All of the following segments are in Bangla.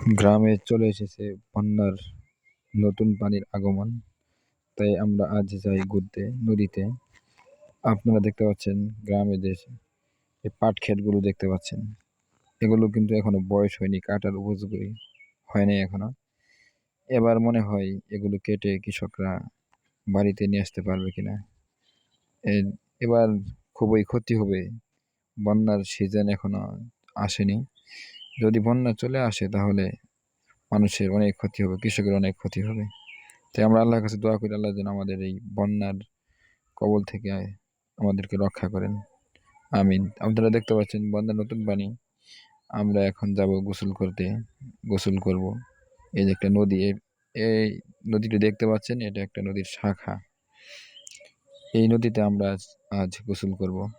গ্রামে চলে এসেছে বন্যার নতুন পানির আগমন। তাই আমরা আজ যাই ঘুরতে নদীতে। আপনারা দেখতে পাচ্ছেন গ্রামে যে এই পাট ক্ষেতগুলো দেখতে পাচ্ছেন। এগুলো কিন্তু এখনও বয়স হয়নি, কাটার উপযোগী হয়নি এখনও। এবার মনে হয় এগুলো কেটে কৃষকরা বাড়িতে নিয়ে আসতে পারবে কিনা। এবার খুবই ক্ষতি হবে। বন্যার সিজন এখনও আসেনি। যদি বন্যা চলে আসে, তাহলে মানুষের অনেক ক্ষতি হবে, কৃষকের অনেক ক্ষতি হবে। তাই আমরা আল্লাহর কাছে দোয়া করি, আল্লাহ যেন আমাদের এই বন্যার কবল থেকে আমাদেরকে রক্ষা করেন। আমিন। আপনারা দেখতে পাচ্ছেন বন্যার নতুন পানি আমরা এখন যাব গোসল করতে, গোসল করব। এই যে একটা নদী এই- নদীটি দেখতে পাচ্ছেন, এটা একটা নদীর শাখা। এই নদীতে আমরা আজ গোসল করব।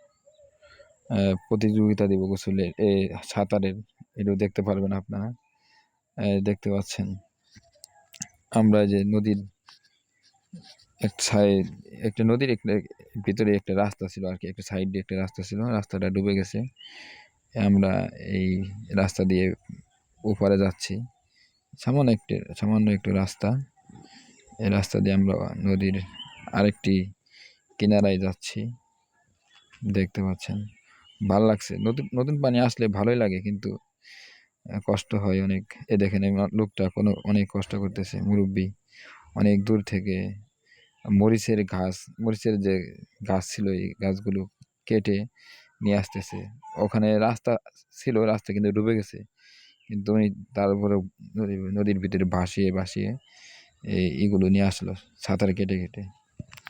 প্রতিযোগিতা দিব গোসলের, এই সাঁতারের এটাও দেখতে পারবেন আপনারা। দেখতে পাচ্ছেন। আমরা যে নদীর এক সাইড একটা নদীর একটা ভিতরে একটা রাস্তা ছিল আর কি একটা সাইড একটা রাস্তা ছিল, রাস্তাটা ডুবে গেছে। আমরা এই রাস্তা দিয়ে ওপারে যাচ্ছি। সামান্য একটি, সামান্য একটু রাস্তা। এই রাস্তা দিয়ে আমরা নদীর আরেকটি কিনারায় যাচ্ছি। দেখতে পাচ্ছেন। ভালো লাগছে। নতুন নতুন পানি আসলে ভালোই লাগে, কিন্তু কষ্ট হয় অনেক। এ দেখেন লোকটা কোনো অনেক কষ্ট করতেছে, মুরব্বী। অনেক দূর থেকে মরিচের ঘাস, মরিচের যে গাছ ছিল, এই গাছগুলো কেটে নিয়ে আসতেছে। ওখানে রাস্তা ছিল, রাস্তা কিন্তু ডুবে গেছে। কিন্তু উনি তার উপরে নদী- নদীর ভিতরে ভাসিয়ে ভাসিয়ে এগুলো নিয়ে আসলো, সাঁতার কেটে কেটে।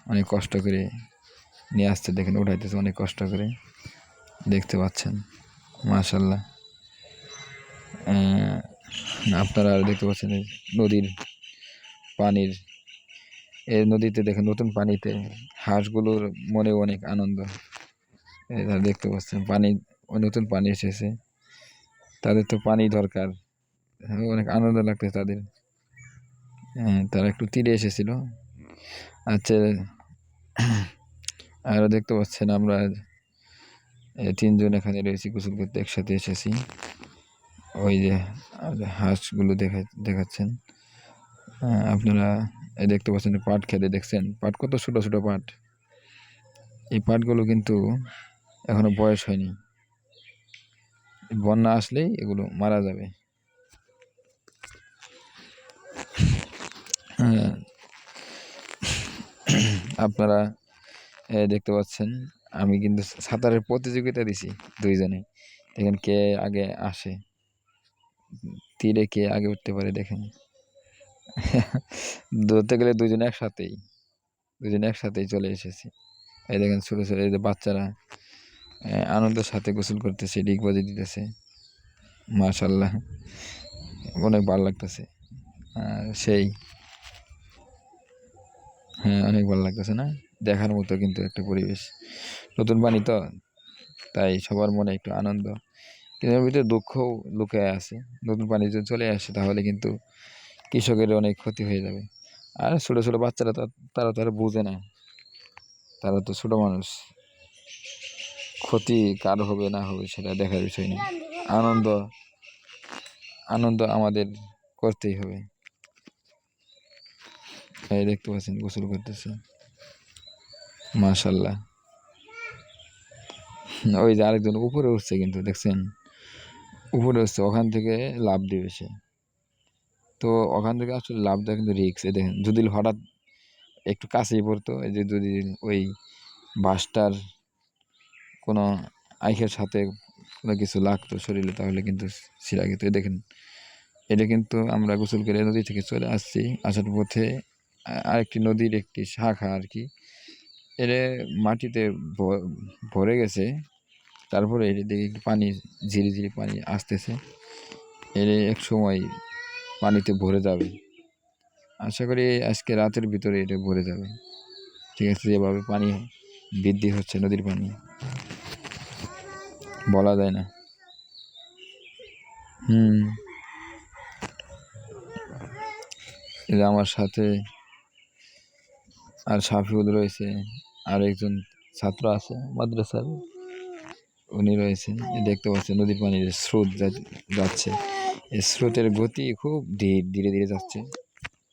অনেক কষ্ট করে নিয়ে আসতে দেখেন, উঠাইতেছে, অনেক কষ্ট করে। দেখতে পাচ্ছেন, মাশাল্লাহ। আপনারা দেখতে পাচ্ছেন নদীর পানির, এই নদীতে দেখেন নতুন পানিতে হাঁসগুলোর মনে অনেক আনন্দ। এরা দেখতে পাচ্ছেন পানি নতুন পানি এসেছে। তাদের তো পানি দরকার। অনেক আনন্দ লাগতেছে তাদের। হ্যাঁ তারা একটু তীরে এসেছিল। আচ্ছা আরও দেখতে পাচ্ছেন আমরা তিনজন এখানে রয়েছি, গোসল করতে একসাথে এসেছি। ওই যে হাঁসগুলো দেখা, দেখাচ্ছেন। আপনারা এই দেখতে পাচ্ছেন পাট খেতে দেখছেন। পাট কত ছোটো ছোটো পাট। এই পাটগুলো কিন্তু এখনও বয়স হয়নি। বন্যা আসলেই এগুলো মারা যাবে। হ্যাঁ। আপনারা দেখতে পাচ্ছেন, আমি কিন্তু সাঁতারের প্রতিযোগিতা দিছি দুইজনে। দেখেন কে আগে আসে। তীরে কে আগে উঠতে পারে দেখেন। ধরতে গেলে দুজনে একসাথেই দুজনে একসাথেই চলে এসেছি। এই দেখেন ছোটো ছোটো এই যে বাচ্চারা আনন্দের সাথে গোসল করতেছে, ডিগ বাজি দিতেছে। মাশাল্লাহ অনেক ভালো লাগতেছে। আর সেই হ্যাঁ অনেক ভালো লাগতেছে না? দেখার মতো কিন্তু একটা পরিবেশ। নতুন পানি তো, তাই সবার মনে একটু আনন্দ। এর ভিতরে দুঃখও লুকায় আছে। নতুন পানি যদি চলে আসে, তাহলে কিন্তু কৃষকের অনেক ক্ষতি হয়ে যাবে। আর ছোটো ছোটো বাচ্চারা তারা তো আর বুঝে না। তারা তো ছোটো মানুষ। ক্ষতি কার হবে, না হবে, সেটা দেখার বিষয় না আনন্দ আনন্দ আমাদের করতেই হবে। এই দেখতে পাচ্ছেন, গোসল করতেছে। মাশাল্লাহ। ওই যে আরেকজন উপরে উঠছে কিন্তু, দেখছেন? উপরে উঠছে ওখান থেকে লাভ দিবে সে। তো ওখান থেকে আসলে লাভ দেওয়া কিন্তু রিক্স এই দেখেন, যদি হঠাৎ একটু কাছেই পড়তো, এই যে যদি ওই বাসটার কোনো আইখের সাথে কোনো কিছু লাগতো শরীরে, তাহলে কিন্তু ছিঁড়া গেতো দেখেন, এটা কিন্তু আমরা গোসল করে নদী থেকে চলে আসছি। আসার পথে আরেকটি নদীর একটি শাখা আর কি। এটা মাটিতে ভরে গেছে। তারপরে এটা দেখি পানি, ঝিরি ঝিরি পানি আসতেছে। এর এক সময় পানিতে ভরে যাবে। আশা করি আজকে রাতের ভিতরে এটা ভরে যাবে। ঠিক আছে, যেভাবে পানি বৃদ্ধি হচ্ছে নদীর পানি। বলা যায় না। হুম। যে আমার সাথে আর সাফিউল রয়েছে আর একজন ছাত্র আছে মাদ্রাসার। উনি রয়েছেন দেখতে পাচ্ছেন নদীর পানির স্রোত যাচ্ছে। এই স্রোতের গতি খুব ধীর, ধীরে ধীরে যাচ্ছে।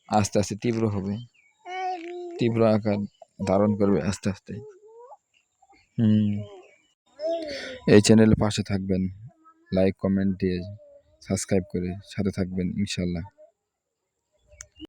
আস্তে আস্তে তীব্র হবে। তীব্র আকার ধারণ করবে আস্তে আস্তে। হুম। এই চ্যানেলের পাশে থাকবেন। লাইক, কমেন্ট দিয়ে সাবস্ক্রাইব করে সাথে থাকবেন ইনশাল্লাহ